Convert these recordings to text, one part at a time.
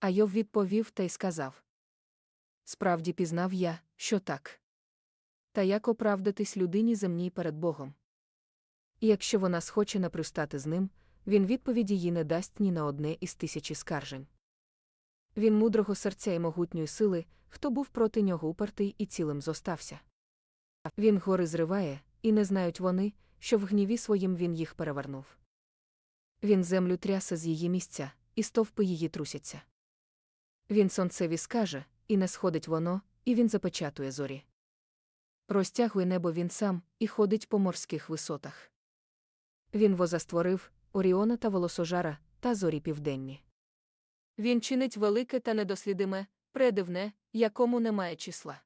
А Йов відповів та й сказав. Справді пізнав я, що так. Та як оправдатись людині земній перед Богом? І якщо вона схоче напристати з ним, він відповіді їй не дасть ні на одне із тисячі скаржень. Він мудрого серця і могутньої сили, хто був проти нього упертий і цілим зостався. Він гори зриває, і не знають вони, що в гніві своїм він їх перевернув. Він землю трясе з її місця, і стовпи її трусяться. Він сонцеві скаже, і не сходить воно, і він запечатує зорі. Розтягує небо він сам і ходить по морських висотах. Він воза створив Оріона та волосожара та зорі південні. Він чинить велике та недослідиме, предивне, якому немає числа.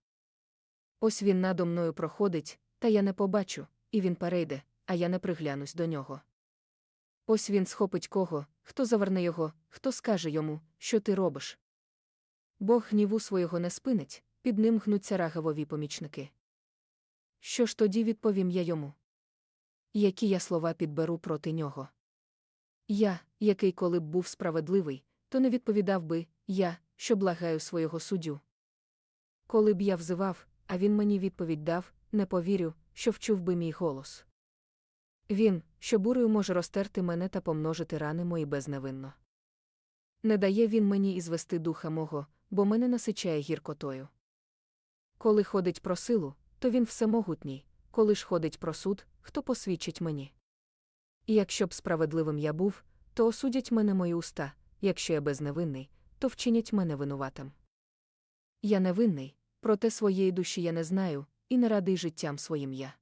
Ось він надо мною проходить, та я не побачу, і він перейде, а я не приглянусь до нього. Ось він схопить кого, хто заверне його, хто скаже йому, що ти робиш. Бог гніву свого не спинить, під ним гнуться рагавові помічники. Що ж тоді відповім я йому? Які я слова підберу проти нього? Я, який коли б був справедливий, то не відповідав би я, що благаю свого суддю. Коли б я взивав, а він мені відповідь дав, не повірю, що вчув би мій голос. Він, що бурею може розтерти мене та помножити рани мої безневинно. Не дає він мені і звести духа мого, бо мене насичає гіркотою. Коли ходить про силу, то він всемогутній, коли ж ходить про суд, хто посвідчить мені. І якщо б справедливим я був, то осудять мене мої уста, якщо я безневинний, то вчинять мене винуватим. Я невинний, проте своєї душі я не знаю, і не радий життям своїм я.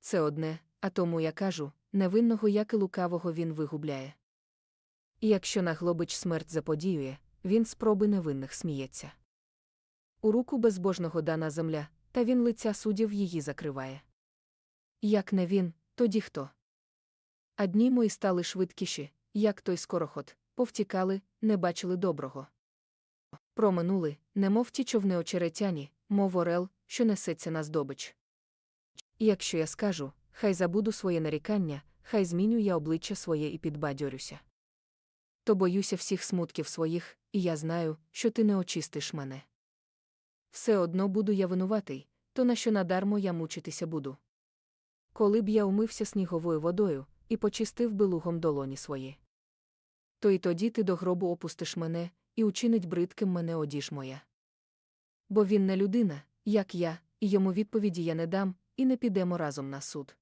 Це одне, а тому я кажу невинного, як і лукавого він вигубляє. І якщо наглобич смерть заподіює, він спроби невинних сміється. У руку безбожного дана земля, та він лиця суддів її закриває. Як не він, тоді хто? А мої стали швидкіші, як той скороход, повтікали, не бачили доброго. Проминули, немов ті човни очеретяні, мов орел, що несеться на здобич. Якщо я скажу, хай забуду своє нарікання, хай зміню я обличчя своє і підбадьорюся. То боюся всіх смутків своїх, і я знаю, що ти не очистиш мене. Все одно буду я винуватий, то на що надармо я мучитися буду. Коли б я умився сніговою водою і почистив би лугом долоні свої. То й тоді ти до гробу опустиш мене, і учинить бридким мене одіж моя. Бо він не людина, як я, і йому відповіді я не дам, і не підемо разом на суд.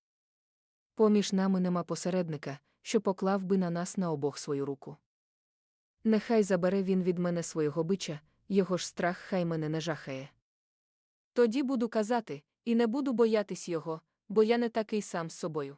Поміж нами нема посередника, що поклав би на нас на обох свою руку. Нехай забере він від мене свого бича, його ж страх хай мене не жахає. Тоді буду казати, і не буду боятись його, бо я не такий сам з собою.